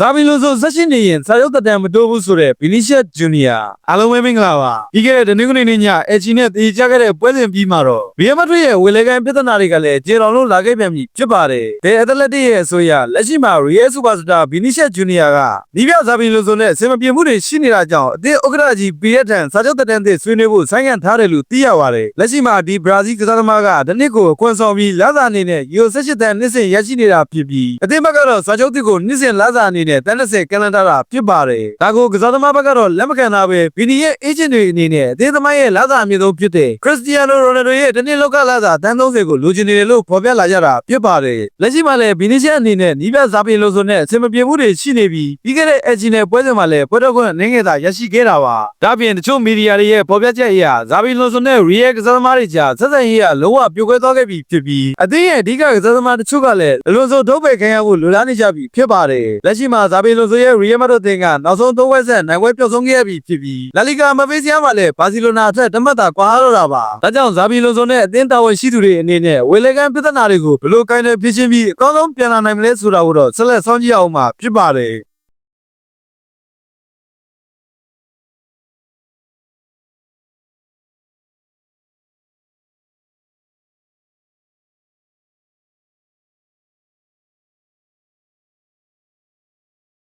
ဇာဗီလိုဆိုဆက်ရှိနေရင်စာရုပ်သက်တမ်းမတိုးဘူးဆိုတဲ့ဗီနီရှက်ဂျူနီယာအားလုံးပဲမင်္ဂလာပါပြီးခဲ့တဲ့တနင်္ဂနွေနေ့ညအချီနဲ့တေချခဲ့တဲ့ပွဲစဉ်ပြီးမှာတော့ဗီယမတ်ထရီရဲ့ဝေလေကန်ပြဿနာတွေကလည်းကျေတော်လုံးလာခဲ့ပြန်ပြီဖြစ်ပါတယ်ဒဲအသလက်တစ်ရဲ့အဆိုအရလက်ရှိမှာရီယယ်စူပါစတာဗီနီရှက်ဂျူနီယာကနီးပြဇာဗီလိုဆိုနဲ့အစင်မပြေမှုတွေရှိနေတာကြောင့်အသင်းဥက္ကဋ္ဌကြီးပီရက်ထန်စာချုပ်သက်တမ်းသစ်ဆွေးနွေးဖို့ဆိုင်းငံ့ထားတယ်လို့သိရပါတယ်လက်ရှိမှာဒီဘရာဇီးကစားသမားကတနစ်ကိုအခွင့်ဆောင်ပြီးလာစာအနေနဲ့ယူ18တန်နှစ်စဉ်ရရှိနေတာဖြစ်ပြီးအသင်းဘက်ကတော့စာချုပ်သစ်ကိုနှစ်စဉ်လာစာအနေနဲ့တန်း30ကန်လန်တာတာဖြစ်ပါတယ်ဒါကိုကစားသမားဘက်ကတော့လက်မခံတာပဲဗီနီရဲ့အေဂျင့်တွေအနေနဲ့အသင်းသမားရဲ့လာစာအမြင့်ဆုံးဖြစ်တဲ့ခရစ္စတီယာနိုရိုနယ်ဒိုရဲ့တနစ်လောက်ကလာစာတန်း30ကိုလိုချင်နေတယ်လို့ဖော်ပြလာကြတာဖြစ်ပါတယ်လက်ရှိမှာလည်းဗီနီရှက်အနေနဲ့နီးပြဇာပင်လိုဆိုနဲ့အဆင်မပြေမှုတွေရှိနေပြီးပြီးခဲ့တဲ့အဂျီနဲ့ပွဲစဉ်မှာလည်းပွဲတော်ခွင့်နင်းငယ်သာရရှိခဲ့တာပါဒါပြင်တချို့မီဒီယာတွေရဲ့ဖော်ပြချက်အရဇာပင်လိုဆိုနဲ့ရီယယ်ကစားသမားတွေကြားဆက်ဆံရေးကလုံးဝပြိုကွဲသွားခဲ့ပြီဖြစ်ပြီးအသင်းရဲ့အဓိကကစားသမားတချို့ကလည်းအလွန်ဆိုဒုတ်ပဲခံရဖို့လိုလားနေကြပြီဖြစ်ပါတယ်လက်ရှိမှာဇာပင်လိုဆိုရဲ့ရီယယ်မတ်တို့တင်ကနောက်ဆုံးသုံးဝက်ဆက်နိုင်ပွဲပြုတ်ဆုံးခဲ့ရပြီဖြစ်ပြီးလာလီဂါမဖေးစီယာမှာလည်းဘာစီလိုနာအထက်တမတ်တာကွာတော့တာပါဒါကြောင့်ဇာပင်လိုဆိုနဲ့အသင်းတာဝန်ရှိသူတွေအနေနဲ့ဝေလေကန်ပြဿနာတွေကိုဘယ်လိုကိုင်းနေဖြစ်ချင်းပြီးအကောင်းဆုံးပြန်လာနိုင်မလဲဆိုတာကိုတော့ဆက်လက်စောင့်ကြည့်အောင်မှာဖြစ်ပါတယ်